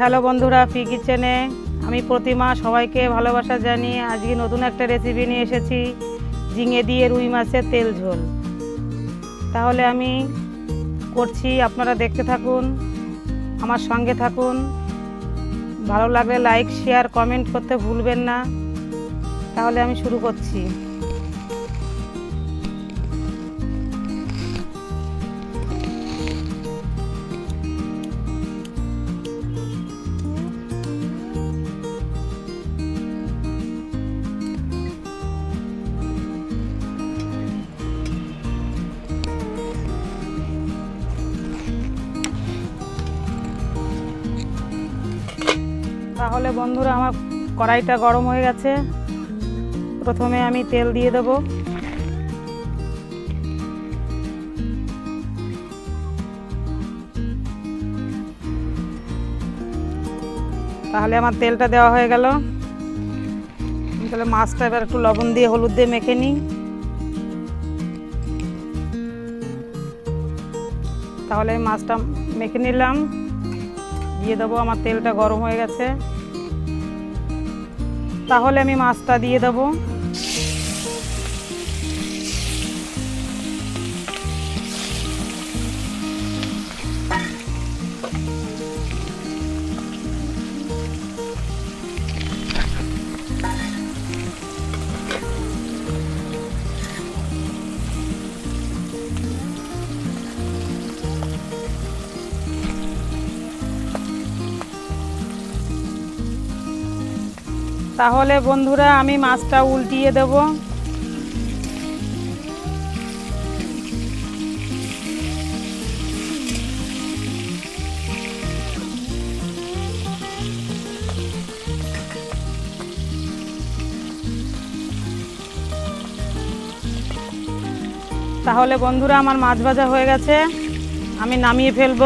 Hello বন্ধুরা P কিচেনে আমি প্রতিমা, সবাইকে ভালোবাসা জানিয়ে আজকে নতুন একটা রেসিপি নিয়ে এসেছি, ঝিঙে দিয়ে রুই মাছের তেল ঝোল। তাহলে আমি করছি, আপনারা দেখতে থাকুন, আমার সঙ্গে থাকুন। ভালো লাগলে লাইক শেয়ার কমেন্ট করতে ভুলবেন না। তাহলে আমি শুরু করছি। তাহলে বন্ধুরা আমার কড়াইটা গরম হয়ে গেছে। প্রথমে আমি তেল দিয়ে দেবো। তাহলে আমার তেলটা দেওয়া হয়ে গেল। তাহলে মাছটা এবার একটু লবণ দিয়ে হলুদ দিয়ে মেখে নিই। তাহলে মাছটা মেখে নিলাম। দিয়ে দেবো, আমার তেলটা গরম হয়ে গেছে। তাহলে আমি মাছটা দিয়ে দেবো। তাহলে বন্ধুরা আমি মাছটা উল্টিয়ে দেব। তাহলে বন্ধুরা আমার মাছ ভাজা হয়ে গেছে। আমি নামিয়ে ফেলব।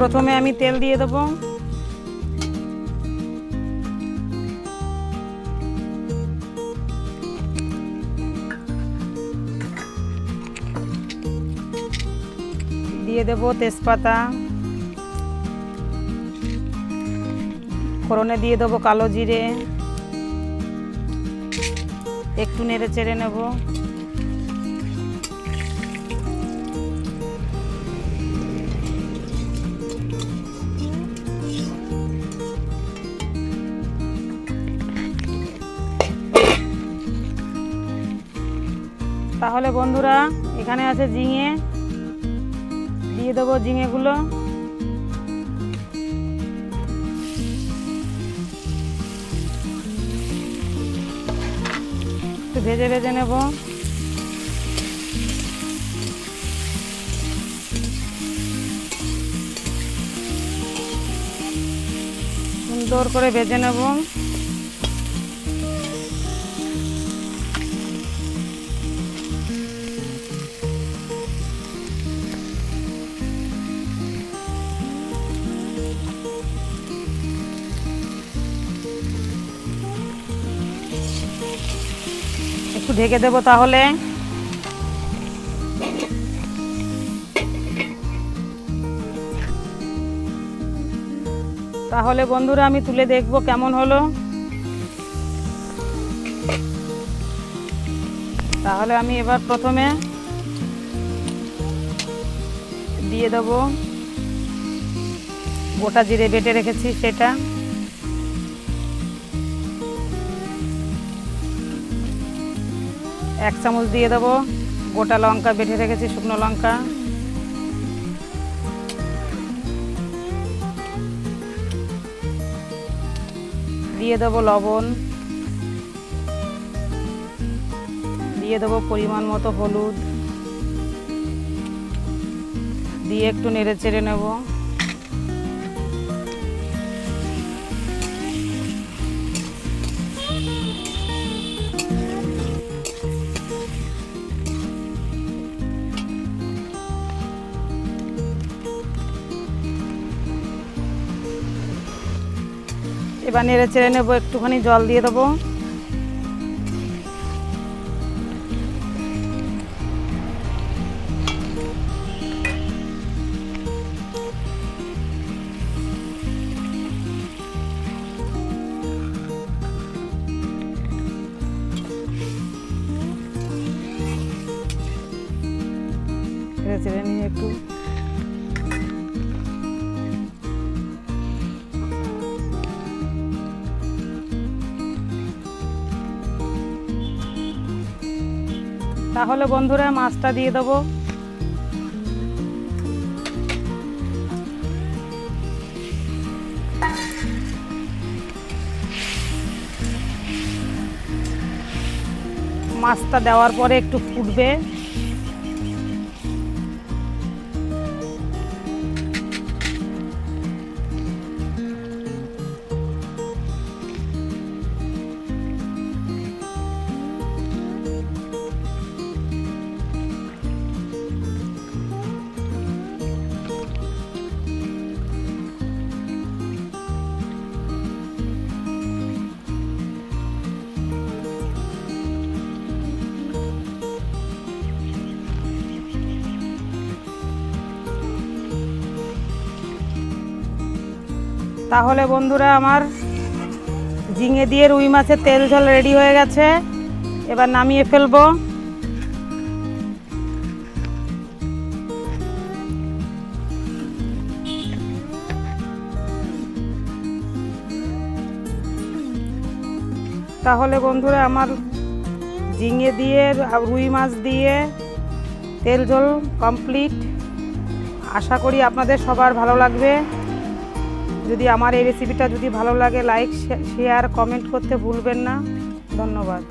প্রথমে আমি তেল দিয়ে দেবো। দিয়ে দেবো তেজপাতা। ফোড়নে দিয়ে দেবো কালো জিরে। একটু নেড়ে চেড়ে নেব। তাহলে বন্ধুরা, এখানে আছে ঝিঙে। দিয়ে দেবো ঝিঙেগুলো। একটু ভেজে ভেজে নেব। সুন্দর করে ভেজে নেব। একটু ঢেকে দেবো তাহলে। তাহলে বন্ধুরা আমি তুলে দেখব কেমন হলো। তাহলে আমি এবার প্রথমে দিয়ে দেব। গোটা জিরে বেটে রেখেছি সেটা। এক চামচ দিয়ে দেবো। গোটা লঙ্কা বেটে রেখেছি, শুকনো লঙ্কা। দিয়ে দেবো লবণ। দিয়ে দেবো পরিমাণ মতো হলুদ। দিয়ে একটু নেড়ে চেড়ে নেব। এবার নেড়ে চেড়ে নেব একটুখানি জল দিয়ে দেবো। চেড়ে নিয়ে একটু তাহলে বন্ধুরা মাছটা দিয়ে দেবো। মাছটা দেওয়ার পরে একটু ফুটবে। তাহলে বন্ধুরা আমার ঝিঙে দিয়ে রুই মাছের তেল ঝোল রেডি হয়ে গেছে। এবার নামিয়ে ফেলব। তাহলে বন্ধুরা আমার ঝিঙে দিয়ে রুই মাছ দিয়ে তেল ঝোল কমপ্লিট। আশা করি আপনাদের সবার ভালো লাগবে। যদি আমার এই রেসিপিটা যদি ভালো লাগে লাইক শেয়ার কমেন্ট করতে ভুলবেন না। ধন্যবাদ।